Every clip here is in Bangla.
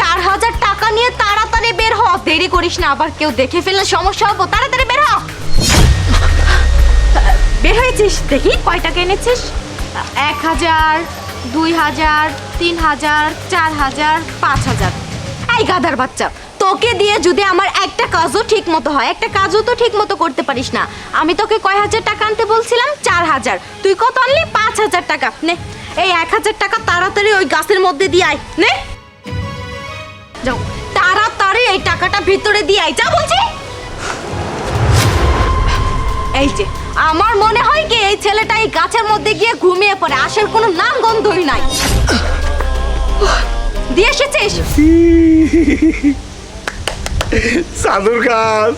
চার হাজার টাকা নিয়ে তাড়াতাড়ি বের হ। দেরি করিস না, আবার কেউ দেখে ফেললে সমস্যা হব। তাড়াতাড়ি বের হ। বের হয়েছিস? দেখি কয় টাকা এনেছিস? এক হাজার দুই হাজার তিন হাজার চার হাজার পাঁচ হাজার এই গাধার বাচ্চা, তোকে দিয়ে যদি আমার একটা কাজও ঠিক মতো হয়, একটা কাজও তো ঠিক মতো করতে পারিস না। আমি তোকে কয় হাজার টাকা আনতে বলছিলাম? চার হাজার তুই কত আনলি? পাঁচ হাজার টাকা। নে, এই এক হাজার টাকা তাড়াতাড়ি ওই গাছের মধ্যে দিয়ে আয়। নে। যাও, তাড়াতাড়ি এই টাকাটা ভিতরে দিয়ে আয়। যা বলছি। এই যে, আমার মনে হয় কি এই ছেলেটা এই গাছের মধ্যে গিয়ে ঘুমিয়ে পড়ে আসার কোনো নাম গন্ধই নাই। দিয়ে এসেছিস? চাদর গাছ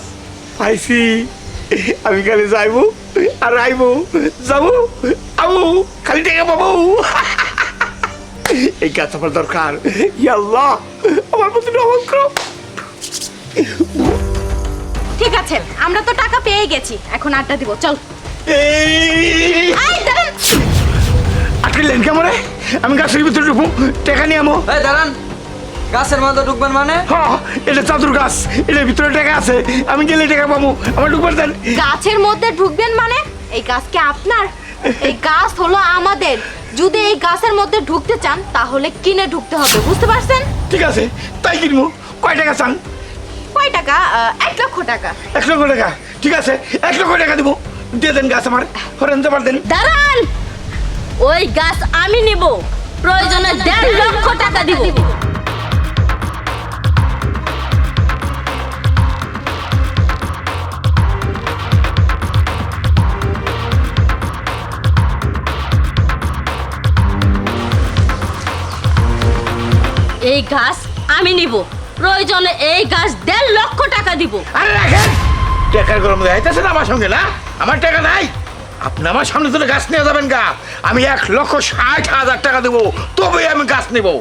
পাইছি। আমি খালি যাইবো, আর আইবো, যাব, আবু, খালি টাকা পাবো। এই গাছ আমার দরকার। ইয়াল্লাহ আমার প্রতি রহমত করো ঠিক আছে আমরা তো টাকা পেয়ে গেছি। এখন আড্ডা দিব চল। এই আটকে লেন কেমন? আমি গাছের ভিতরে ঢুকবো টাকা নিয়ে আমো। এই দাঁড়ান। গাছের মধ্যে ঢুকবেন মানে? হ্যাঁ এটা চাদর গাছ এটার ভিতরে টাকা আছে। আমি গেলে টাকা পাবো। আমার ঢুকবার দেন। গাছের মধ্যে ঢুকবেন মানে? এই গাছ কি আপনার? এই গাছ হলো আমাদের। যদি এই গাছের মধ্যে ঢুকতে চান তাহলে কিনে ঢুকতে হবে বুঝতে পারছেন? ঠিক আছে তাই কিনবো। কয় টাকা চান? কয় টাকা? এক লক্ষ টাকা। এক লক্ষ টাকা। ঠিক আছে এক লক্ষ টাকা দিব। দিয়ে দেন গাছ আমার। হরেন জবার দেন। দাঁড়ান! ওই গাছ আমি নিব। প্রয়োজনে দেড় লক্ষ টাকা দিব। এই গাছ আমি নিব। প্রয়োজনে এই গাছ দেড় লক্ষ টাকা দিব। আরে রাখেন! টাকার গরম দেখাইতেছেন আমার সঙ্গে না? আমার টাকা নাই। আপনি আমার সামনে তুলে গাছ নিয়ে যাবেন গা। আমি এক লক্ষ ষাট হাজার টাকা দেবো। তবেই আমি গাছ নেব।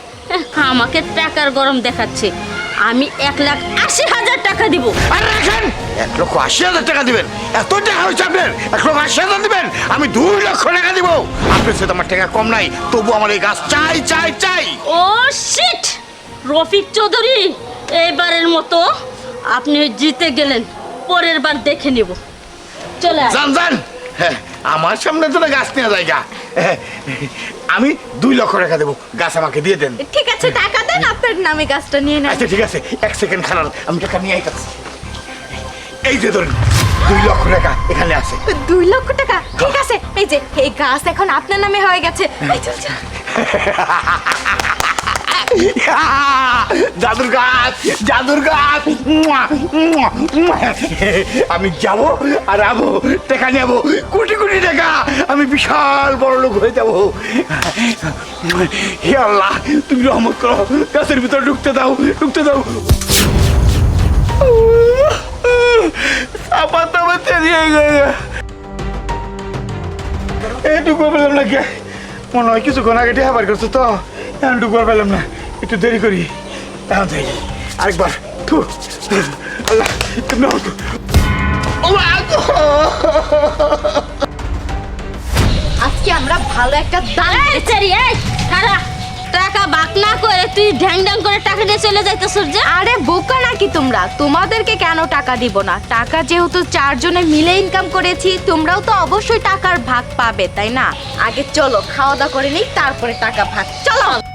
আমাকে টাকার গরম দেখাচ্ছে। আমি এক লাখ আশি হাজার টাকা দিব। আরে রাখেন! এক লক্ষ আশি হাজার টাকা দিবেন। এত টাকা হয়েছে আপনার। এক লক্ষ আশি হাজার দিবেন। আমি দুই লক্ষ টাকা দিব। আপনার সাথে আমার টাকা কম নাই। তবু আমার এই গাছ চাই চাই চাই। ও শিট রফিক চৌধুরী এইবারের মতো আপনি জিতে গেলেন। পরের বার দেখে নিব। চলে আয়। যান যান। হ্যাঁ, আমার সামনে তো গাছ নেওয়া জায়গা। আমি দুই লক্ষ টাকা দেবো। গাছ আমাকে দিয়ে দেন। ঠিক আছে টাকা দেন আপনার নামে কাজটা নিয়ে নেব। আচ্ছা ঠিক আছে। এক সেকেন্ড খারাপ আমি টাকা নিয়ে আইতাছি। এই যে ধরুন দুই লক্ষ টাকা এখানে আছে। দুই লক্ষ টাকা? ঠিক আছে এই যে এই গাছ এখন আপনার নামে হয়ে গেছে। চল, চল। জাদুর গাছ জাদুর গাছ। আমি যাব আর আবো, টাকা নেব, কোটি কোটি টাকা। আমি বিশাল বড় লোক হয়ে যাব। হে আল্লাহ, তুমি রহমত করো। গাছের ভিতরে ঢুকতে দাও ঢুকতে দাও। পেলাম না মনে হয় কিছুক্ষণ আগে টেহা বার করছ তো। এখন ঢুকবার পেলাম না। একটু দেরি করি। যাই। আরেকবার। থু আল্লাহ তুমি! আজকে আমরা ভালো একটা দান এই। টাকা বাক না করে তুই ঢ্যাং ঢ্যাং করে টাকা নিয়ে চলে যাইতেছ যে আরে বোকা নাকি তোমরা? তোমাদেরকে কেন টাকা দিব না? টাকা যেহেতু চারজনে মিলে ইনকাম করেছি তোমরাও তো অবশ্যই টাকার ভাগ পাবে তাই না? আগে চলো খাওয়া দাওয়া করে নিই তারপরে টাকা ভাগ। চলো।